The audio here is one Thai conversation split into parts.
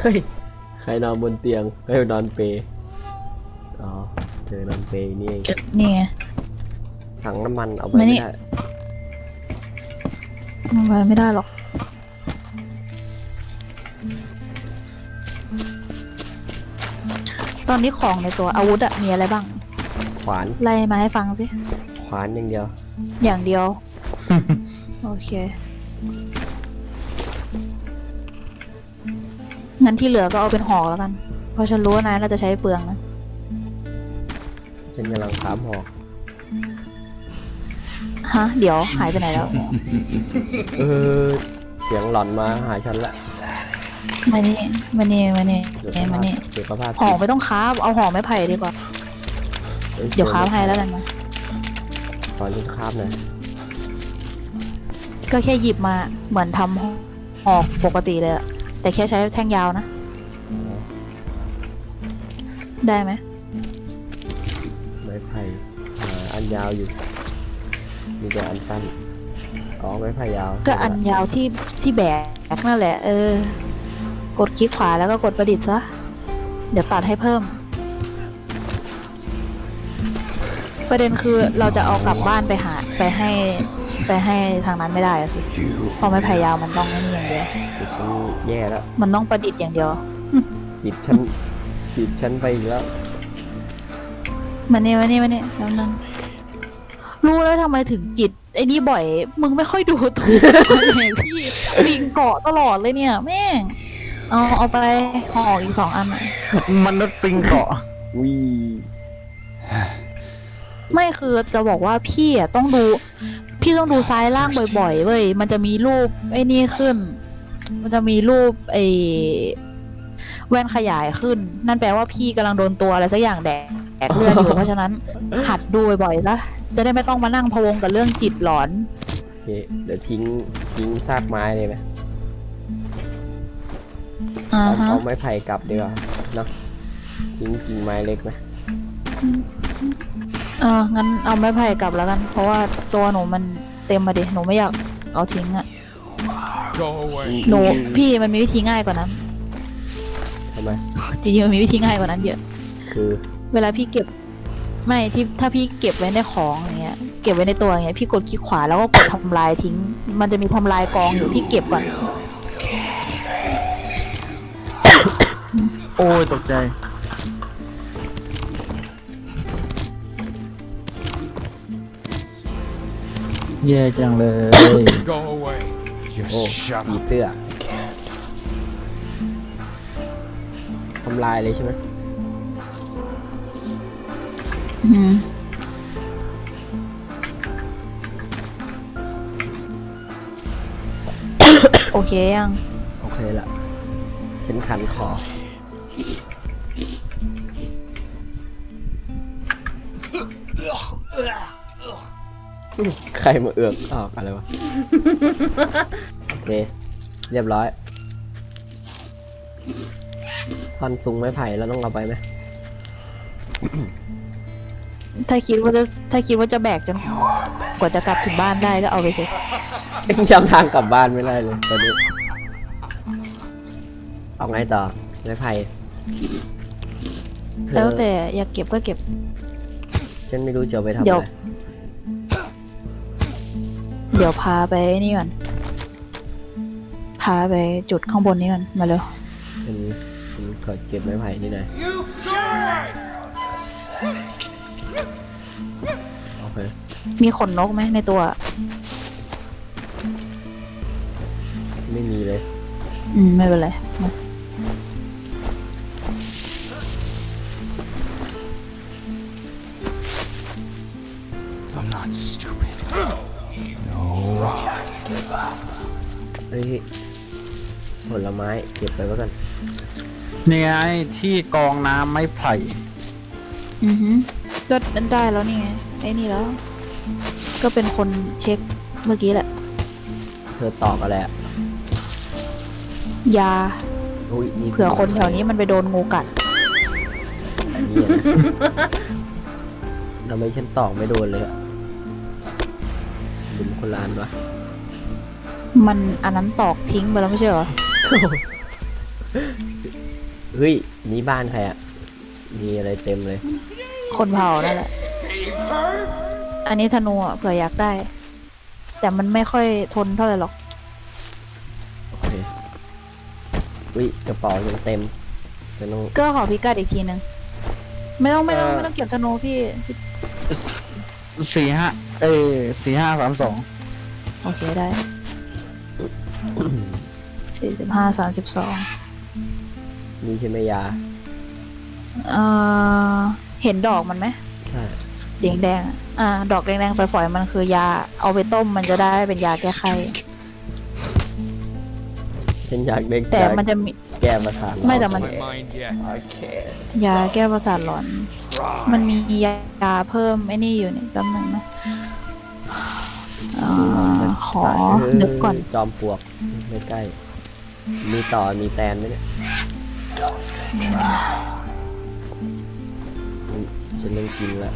เฮ้ย ใครนอนบนเตียงเฮ้ยนอนเปรย์อ๋อ เธอนอนเปรย์นี่เองนี่ไง ถังน้ำมันเอาไปมาไม่นี่ ได้มันไปไม่ได้หรอก ตอนนี้ของในตัวอาวุธอะมีอะไรบ้าง ขวาน ไล่มาให้ฟังสิ ขวานอย่างเดียว อย่างเดียว โอเค งั้นที่เหลือก็เอาเป็นหอกแล้วกัน เพราะฉันรู้ว่านายน่าจะใช้เปลืองนะฉันกำลังขามหอกฮะ เดี๋ยวหายไปไหนแล้ว เออเสียงหลอนมาหาฉันละมานี่มานี่มานี่เดี๋ยวเอ้ยมานี่สุขภาพหอกไม่ต้องค้าบเอาหอกไม้ไผ่ดีกว่า เดี๋ยวค้าบให้แล้วกันมาสอนฉันคาบหน่อยก็แค่หยิบมาเหมือนทำหอกปกติเลยอะ แต่แค่ใช้แท่งยาวนะ ได้ไหมไม้ไผ่หาอันยาวอยู่ มีแต่อันสั้นอ๋อไม้ไผ่ยาวก็อันยาวที่ที่แบกนั่นแหละ เออ กดคลิกขวาแล้วก็กดประดิษฐ์ซะ เดี๋ยวตัดให้เพิ่ม ประเด็นคือเราจะเอากลับบ้านไปหาไปให้ ไปให้ทางนั้นไม่ได้อะสิเพราะไม้ไผ่ยาวมันต้องไอ้นี่อย่างเดียวจิตฉันแย่แล้ว มันต้องประดิษฐ์อย่างเดียว จิตฉัน จิตฉันไปอีกแล้วมานี่มานี่มานี่แล้วนึงรู้แล้วทำไมถึงจิตไอ้นี่บ่อย มึงไม่ค่อยดูตัวไหนพี่ปิงเกาะตลอดเลยเนี่ย แม่งเอาเอาไปห่ออีกสองอันน่ะมันนุษย์ปิงเกาะวีไม่คือจะบอกว่าพี่อะต้องดู พี่ต้องดูซ้ายล่างบ่อยๆเว้ย มันจะมีรูปไอ้นี่ขึ้น มันจะมีรูปไอ้แว่นขยายขึ้น นั่นแปลว่าพี่กำลังโดนตัวอะไรสักอย่างแดกแดกเลือดอยู่ เพราะฉะนั้นหัดดูบ่อยๆซะจะได้ไม่ต้องมานั่งพะวงกับเรื่องจิตหลอน โอเคเดี๋ยวทิ้งทิ้งซากไม้เลยไหมอ่าเอาฮะ เอาไม้ไผ่กลับดีกว่าเนาะทิ้งกิ่งไม้เล็กไหม เอองั้นเอาไม้ไผ่กลับแล้วกัน เพราะว่าตัวหนูมันเต็มมาดิหนูไม่อยากเอาทิ้งอะ Go away. หนูพี่มันมีวิธีง่ายกว่านั้น ทำไม จริงๆมันมีวิธีง่ายกว่านั้นเยอะ คือเวลาพี่เก็บไม่ที่ถ้าพี่เก็บไว้ในของอย่างเงี้ยเก็บไว้ในตัวอย่างเงี้ยพี่กดคลิกขวาแล้วก็กดทำลายทิ้ง มันจะมีทำลายกองอยู่พี่เก็บก่อน โอ้ยตกใจ แย่จังเลย Go away. Just โอ้ shut ผี up. เสื้อทำลายเลยใช่ไหมอืมโอเคยัง โอเคละฉันขันคอ ใครมาเอือกออกอะไรวะ โอเค เรียบร้อยท่อนซุงไม้ไผ่แล้วต้องเอาไปไหมถ้าคิดว่าจะถ้าคิดว่าจะแบกจนกว่าจะกลับถึงบ้านได้ก็เอาไปสิยังจำทางกลับบ้านไม่ได้เลยตอนนี้เอาไงต่อไม้ไผ่เธอแล้วแต่อยากเก็บก็เก็บ ฉันไม่รู้จะเอาไปทำเดี๋อะยวไร เดี๋ยวพาไปนี่ก่อน พาไปจุดข้างบนนี้ก่อน มาเร็วฉันฉันขอเก็บไม้ไผ่นี่หน่อยโอเคมีขนนกไหมในตัว ไม่มีเลย อืม ไม่เป็นไรมา เฮ้ยผลไม้เก็บไปไว้กันนี่ไงที่กองน้ำไม้ไผ่อือหือก็ได้แล้วนี่ไงไอ้นี่แล้ว ก็เป็นคนเช็คเมื่อกี้แหละ เธอตอกอะไรอะยาอุ้ยนี่เผื่อคนแถวนี้มันไปโดนงูกัดอันนี้อะนะทำไมฉันตอกไม่โดนเลยอะดุมคนลานวะ มันอันนั้นตอกทิ้งไปแล้วไม่ใช่เหรอ เฮ้ย นี่บ้านใครอะมีอะไรเต็มเลย คนเผานั่นแหละ อันนี้ธนูอะเผื่ออยากได้ แต่มันไม่ค่อยทนเท่าไหร่หรอก โอเคอุ้ยกระเป๋ายังเต็มจะต้องก็ขอพิกัดอีกทีนึง ไม่ต้องไม่ต้องเอ่อไม่ต้องเก็บธนูพี่พี่สี่ห้าเอ้สี่ห้าสามสองโอเคได้ สี่สิบห้าสามสิบสองนี่ใช่ไหมยา เอ่อ เห็นดอกมันไหมใช่ สีแดงๆอะอ่า ดอกแดงๆฝอยๆมันคือยา เอาไปต้มมันจะได้เป็นยาแก้ไข ฉันอยากได้แต่ยามันจะมี แก้ประสาทไม่แต่มัน My mind yet. โอเคยาแก้ประสาทหลอน มันมียาเพิ่มไอ้นี่อยู่นี่แป๊บนึงนะเอ่อขอนึกก่อน จอมปลวกไม่ใกล้ มีต่อมีแตนไหมเนี่ยอุ๊ยฉันเริ่มกินแล้ว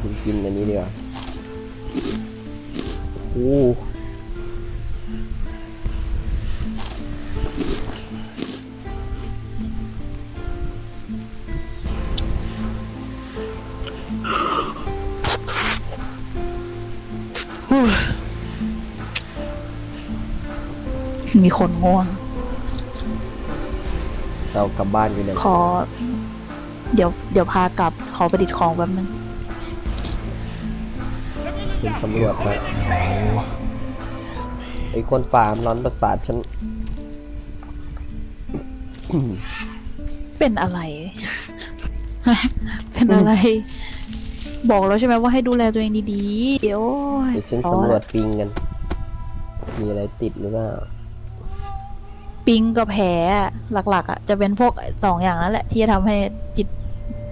คุณกินอันนี้ดีกว่าโอ้ มีคนง่วง เรากลับบ้านกันเลยขอ เดี๋ยวเดี๋ยวพากลับขอประดิษฐ์ของแป๊บนึงคุณตำรวจไปไอ้คนป่ามนร้อนประสาทฉัน เป็นอะไร เป็นอะไร บอกแล้วใช่ไหมว่าให้ดูแลตัวเองดีๆ เดี๋ยวเดี๋ยวฉันอ๋อสำรวจปิงกัน มีอะไรติดหรือเปล่า ปิงกับแผลอะหลัก ๆ อะ จะเป็นพวกสองอย่างนั้นแหละ ที่จะทำให้จิต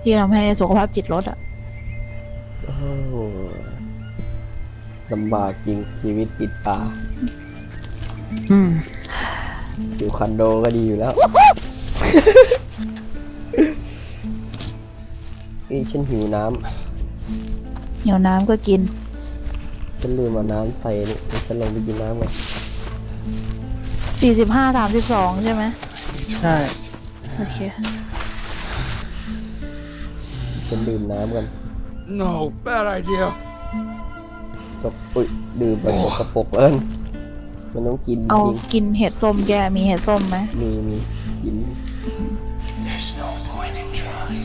ที่จะทำให้สุขภาพจิตลดอะ โอ้โหลำบากจริงชีวิตติดป่า อืม อยู่คอนโดก็ดีอยู่แล้วเอ้ยฉันหิวน้เดี๋ยวน้ำก็กินำฉันลืมเอาน้ำใส่นี่เดี๋ยวฉันลงไปกินน้ำก่อน สี่สิบห้าสามสิบสองใช่ไหมใช่ โอเค ฉันดื่มน้ำก่อน No, bad idea. สกอุ้ยดื่มไปสกปรกเอิญมันต้องกินเอาจริงกินเห็ดส้มแกมีเห็ดส้มไหมมีมีกิน There's no point in trying.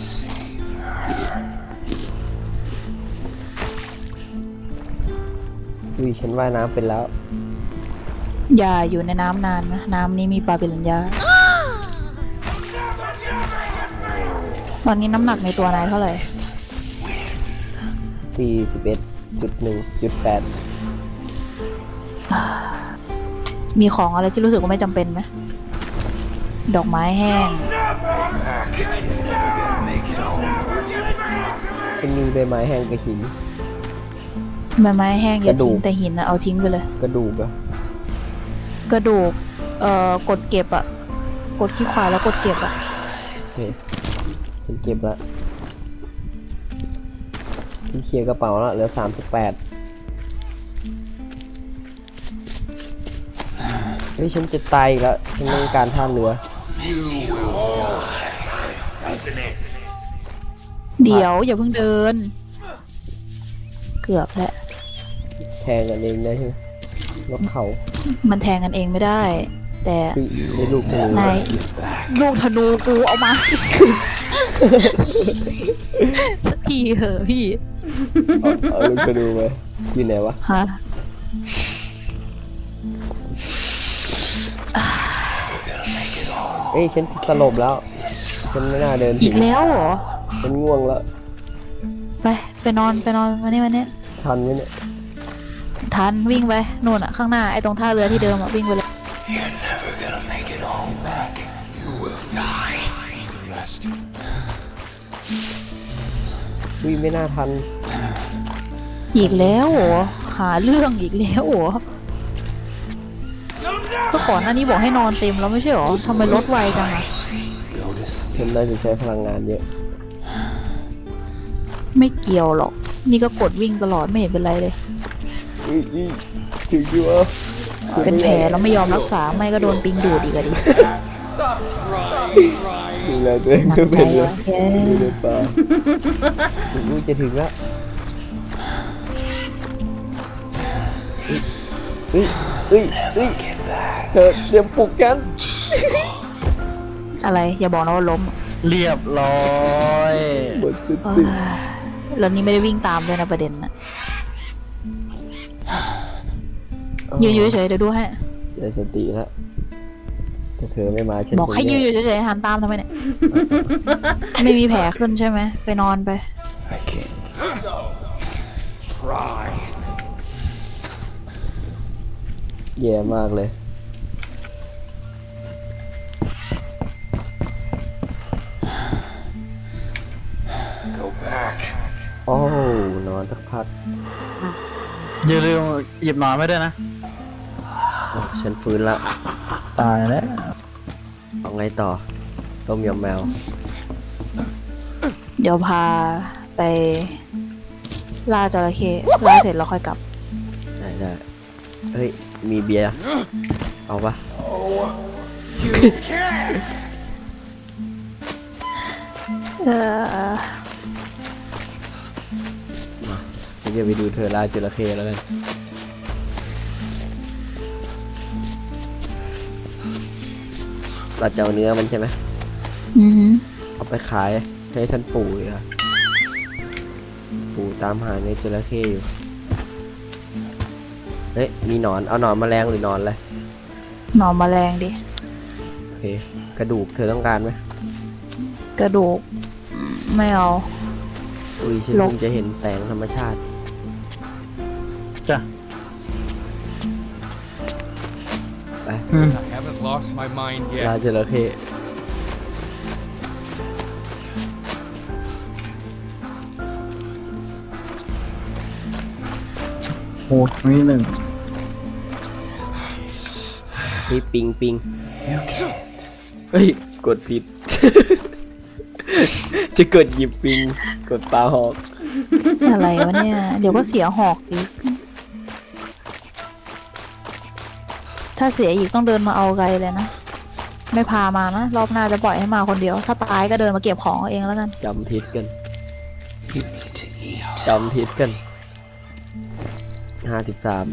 อุ้ยฉันว่ายน้ำเป็นแล้ว อย่าอยู่ในน้ำนานนะ น้ำนี้มีปลาปิรันยาตอนนี้น้ำหนักในตัวนายเท่าไหร่ สี่สิบเอ็ดจุดหนึ่งจุดแปดมีของอะไรที่รู้สึกว่าไม่จำเป็นไหมดอกไม้แห้ง ฉันมีใบไม้แห้งกับหิน ใบไม้แห้งอย่ากระดูทิ้ก งแต่หินนะเอาทิ้งไปเลย กระดูกอะ กระดูก เอ่อ กดเก็บอะกดขี้ขวาแล้วกดเก็บอะโอเคฉันเก็บละฉันเคลียร์กระเป๋าละเหลือสามสิบแปดเฮ้ยฉันจะตายอีกแล้วฉันต้องการท่าเรือ เดี๋ยวอย่าเพิ่งเดิน เกือบแล้ว แทงกันเองได้ใช่ไหม นกเขามันแทงกันเองไม่ได้ แต่คือได้ลูกหนูนายลูกธนูกูเอามาสักทีเหอะพี่เอาเอาลูกไปดูไปอยู่ไหนวะฮะเอ้ยฉันสลบแล้วฉันไม่น่าเดินอีกแล้วเหรอฉันง่วงแล้วไปไปนอนไปนอนวันนี้วันนี้ทันไหมเนี่ย ทันวิ่งไปนู่นอะข้างหน้าไอ้ตรงท่าเรือที่เดิมอะวิ่งไปเลย You're never gonna make it all back. You will die. The rest. วิ่งไม่น่าทัน อีกแล้วเหรอหาเรื่องอีกแล้วเหรอก็ก่อนหน้านี้บอกให้นอนเต็มแล้วไม่ใช่เหรอทำไมลดไวจังอะ Go to sleep. ฉันน่าจะใช้พลังงานเยอะไม่เกี่ยวหรอก นี่ก็กดวิ่งตลอดไม่เห็นเป็นไรเลย อุ้ยอุ้ยถึงอยู่วะเป็นแผลแล้วไม่ยอมรักษาไม่ก็โดนปิงดูดอีกอะดิดูแลตัวเองหนักก็ใจเป็นเลยวะแกดูในป่าอุ้ยจะถึงแล้วเฮ้ยเฮ้ยเฮ้ยเธอเตรียมปลุกกันอะไรอย่าบอกนะว่าล้มเรียบร้อย หมดสเอ้ติยแล้วนี่ไม่ได้วิ่งตามด้วยนะประเด็นนะ ยืนอยู่เฉยๆเดี๋ยวดูให้ ได้สติแล้วถ้าเธอไม่มาฉันบอกให้คงยืนแอยู่เฉยๆหันตามทำไมเนี่ย ไม่มีแผลขึ้นใช่ไหม ไปนอนไป I can't. Try. แย่มากเลย Go back. โอ้นอนสักพัก อย่าลืมหยิบหนอนไว้ด้วยนะอ้าว ฉันฟื้นละตายแล้วเอาไงต่อ ต้มยำแมว เดี๋ยวพาไปล่าจระเข้ล่าเสร็จแล้วค่อยกลับ ได้ได้เฮ้ย มีเบียร์ เอาปะเออฉันจะไปดูเธอล่าจระเข้แล้วกัน เราจะเอาเนื้อมันใช่ไหมอือหือเอาไปขายให้ท่านปู่เลยอะปู่ตามหาเนื้อจระเข้อยู่ เฮ้ย มีหนอน เอาหนอนแมลงหรือหนอนอะไร หนอนแมลงดิ โอเค กระดูกเธอต้องการไหม กระดูกอืมไม่เอา อุ้ยฉันลบ เพิ่งจะเห็นแสงธรรมชาติ จ้ะ ไป อืม I haven't lost my mind ล่า yet. จระเข้โอ้มีหนึ่งเฮ้ยปิงปิง You can't. เฮ้ย กดผิด จะกดหยิบปิง กดปลาหอกอะไรวะเนี่ย เดี๋ยวก็เสียหอกอีก ถ้าเสียอีกต้องเดินมาเอาไกลเลยนะ ไม่พามานะ รอบหน้าจะปล่อยให้มาคนเดียว ถ้าตายก็เดินมาเก็บของเอาเองแล้วกัน จำผิดกัน You need to eat. จำผิดกัน ห้าสิบสาม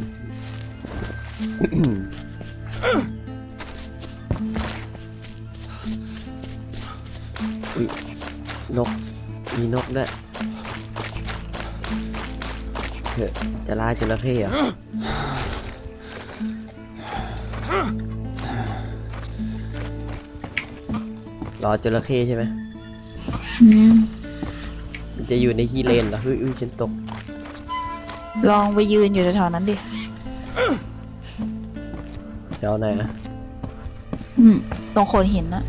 อุ๊ยนก มีนกด้วยเถอะจะล่าจระเข้เหรอ รอจระเข้ใช่ไหมอืมมันจะอยู่ในขี้เลนเหรอเฮ้ยอุ้ยฉันตก ลองไปยืนอยู่แถวๆนั้นดิ เดี๋ยวไหนนะ อืม ตรงโขดหินนะ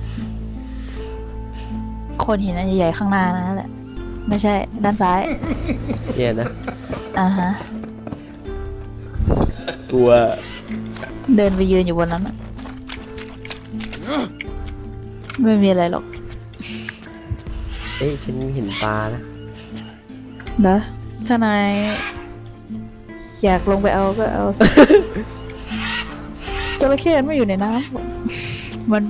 โขดหินอันใหญ่ๆข้างหน้านั่นแหละ ไม่ใช่ ด้านซ้าย เนี่ยนะ อ่าฮะ กลัว เดินไปยืนอยู่บนนั้นน่ะไม่มีอะไรหรอกเอ้ยฉันเห็นปลานะเด้อถ้านายอยากลงไปเอาก็เอาสิ จระเข้มันไม่อยู่ในน้ำมัน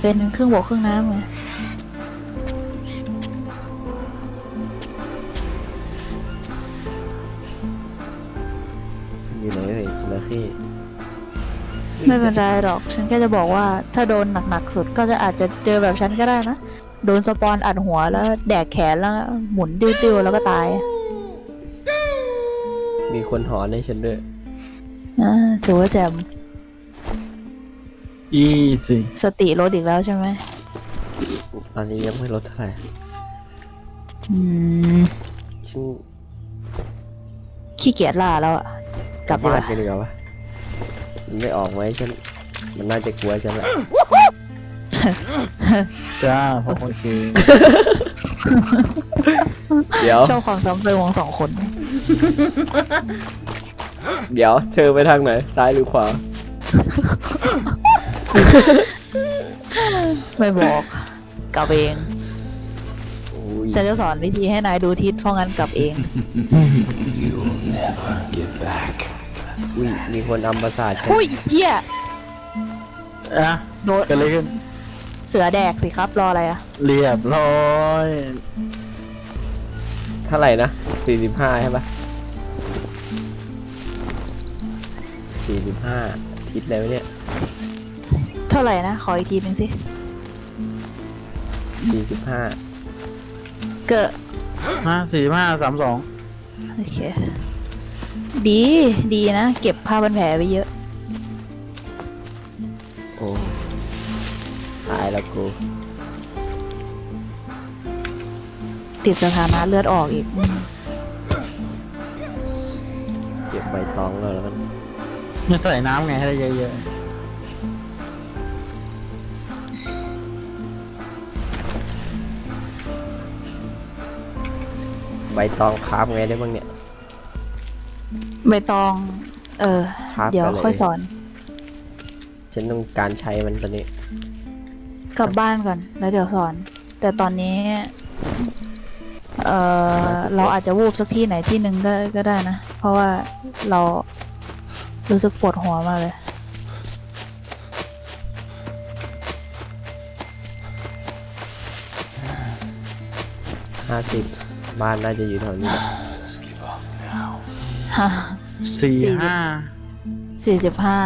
เป็นครึ่งบกครึ่งน้ำไงอยู่ไหนเอ่ยจระเข้ ไม่เป็นไรหรอก ฉันแค่จะบอกว่าถ้าโดนหนักๆสุดก็จะอาจจะเจอแบบฉันก็ได้นะ โดนสปอนอัดหัวแล้วแดกแขนแล้วหมุนติ้วๆแล้วก็ตายมีคนหอนให้ฉันด้วยอ่าถือว่าแจ่มอีสิสติลดอีกแล้วใช่ไหมตอนนี้ยังไม่ลดเท่าไหร่อืมฉันขี้เกียจล่าแล้วอะกลับดีกบ้านว่ากันดีกว่าปะ มันไม่ออกไหมฉัน มันน่าจะกลัวฉันแหละจ้าพอโอเคเดี๋ยว ชอบความซ้ำเติมของสองคน เดี๋ยว เธอไปทางไหน ซ้ายหรือขวา ไม่บอกกลับเองอุ้ยฉันจะสอนวิธีให้นายดูทิศเพราะงั้นกลับเอง You'll never get back. อุ้ยมีคนอัมประสาทใช่อุ้ยไอ้เหี้ยอะโดนเกิดอะไรขึ้นเสือแดกสิครับรออะไรอะเรียบร้อยเท่าไหร่นะสี่สิบห้าใช่ปะสี่สิบห้าทิศอะไรวะเนี่ยเท่าไหร่นะขออีกทีหนึ่งสิสี่สิบห้าเกิดห้าสี่ห้าสามสองโอเค ดีดีนะ เก็บผ้าพันแผลไปเยอะ โอ้ตายแล้วกูติดสถานะเลือดออกอีก เก็บใบตองแล้วแล้วกันจะใส่น้ำไงให้ได้เยอะใบตองคราฟไงได้บ้างเนี่ย ใบตอง เออ ครับเดี๋ยวไปเลยค่อยสอน ฉันต้องการใช้มันตอนนี้ กลับบ้านก่อน แล้วเดี๋ยวสอน แต่ตอนนี้ เออเราอาจจะวูบสักที่ไหนที่หนึ่งก็ก็ได้นะ เพราะว่าเรารู้สึกปวดหัวมากเลยห้าสิบบ้านน่าจะอยู่แถวนี้แหละ Let's give up now. ฮะๆ สี่สี่ ห้าสี่สิบห้า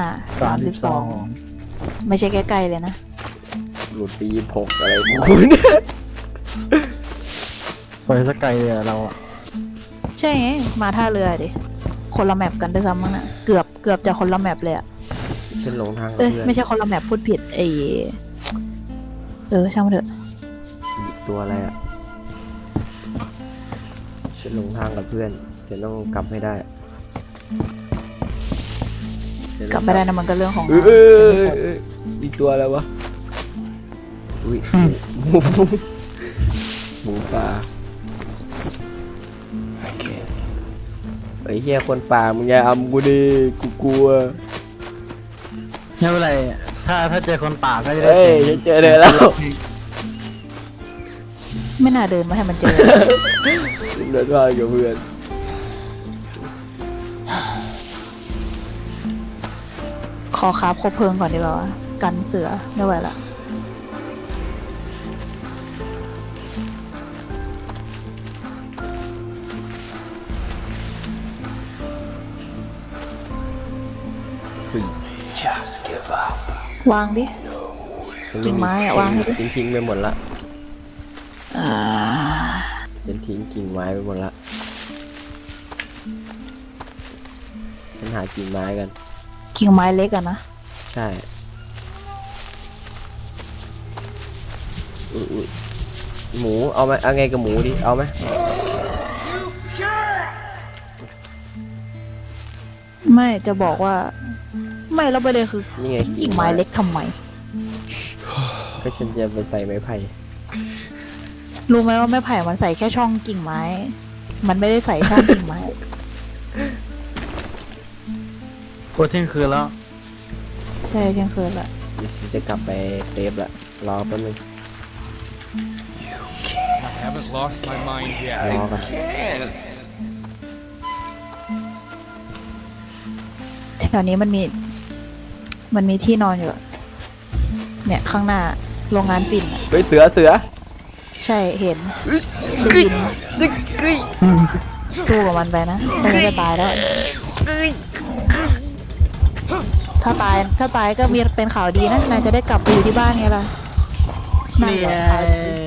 สามสิบสองไม่ใช่ใกล้ๆเลยนะ หลุดปีหกอะไรของคุณ ไปสักไกลเลยอะเราอะใช่ไงมาท่าเรือดิ คนละแมปกันด้วยซ้ำมั้งนะเกือบเกือบจะคนละแมปเลยอะฉันหลงทางกับเอ้ยเพื่อนไม่ใช่คนละแมปพูดผิดไอเออช่างมันเถอะตัวอะไรอะฉันหลงทางกับเพื่อนฉันต้องกลับให้ได้ฉัน กลับไม่ได้นะมันก็เรื่องของเอเราอเออฉันไม่สนเอออีกตัวอะไรวะอุ้ยหมูหมูป่า I can't. ไอ้เหี้ยคนป่ามึงอย่าอำกูดิกูกลัวไม่เป็นไรถ้าถ้าเจอคนป่าก็จะได้เอ้ยเสียงฉันเจอเลยแล้วไม่น่าเดินมาให้มันเจอฉันเดินทางกับเพื่อน อคาบคบเพลิงก่อนดีกว่ากันเสือไม่ไหวละ Just give up. วางดิกิ่งไม้อะวางให้ดิทิ้งทิ้งไปหมดละอ่าฉันทิ้งกิ่งไม้ไปหมดละฉันหากิ่งไม้กัน กิ่งไม้เล็กอะนะ ใช่อุ๊ยอุ๊ยหมูเอาไหมเอาไงกับหมูดิ เอาไหมไม่จะบอกว่า ไม่แล้วประเด็นคือนี่ไงกิ่งไม้เล็กทำไม ก็ฉันจะไปใส่ไม้ไผ่รู้ไหมว่าแม่ไผ่มันใส่แค่ช่องกิ่งไม้ มันไม่ได้ใส่ช่องกิ่งไม้ โคตรเที่ยงคืนแล้วใช่เที่ยงคืนละเดี๋ยวฉันจะกลับไปเซฟละรอแป๊บนึง I haven't lost my mind yet. รอกัน Can't. แถวนี้มันมี มันมีที่นอนอยู่อะเนี่ยข้างหน้าโรงงานปิ่นอะเฮ้ยเสือเสือใช่เห็นได้ยินสู้กับมันไปนะไม่งั้นจะตายแล้ว ถ้าตายถ้าตายก็มีเป็นข่าวดีนะนายจะได้กลับไปอยู่ที่บ้านไงล่ะนั่นนี่แหไงละข่าวดี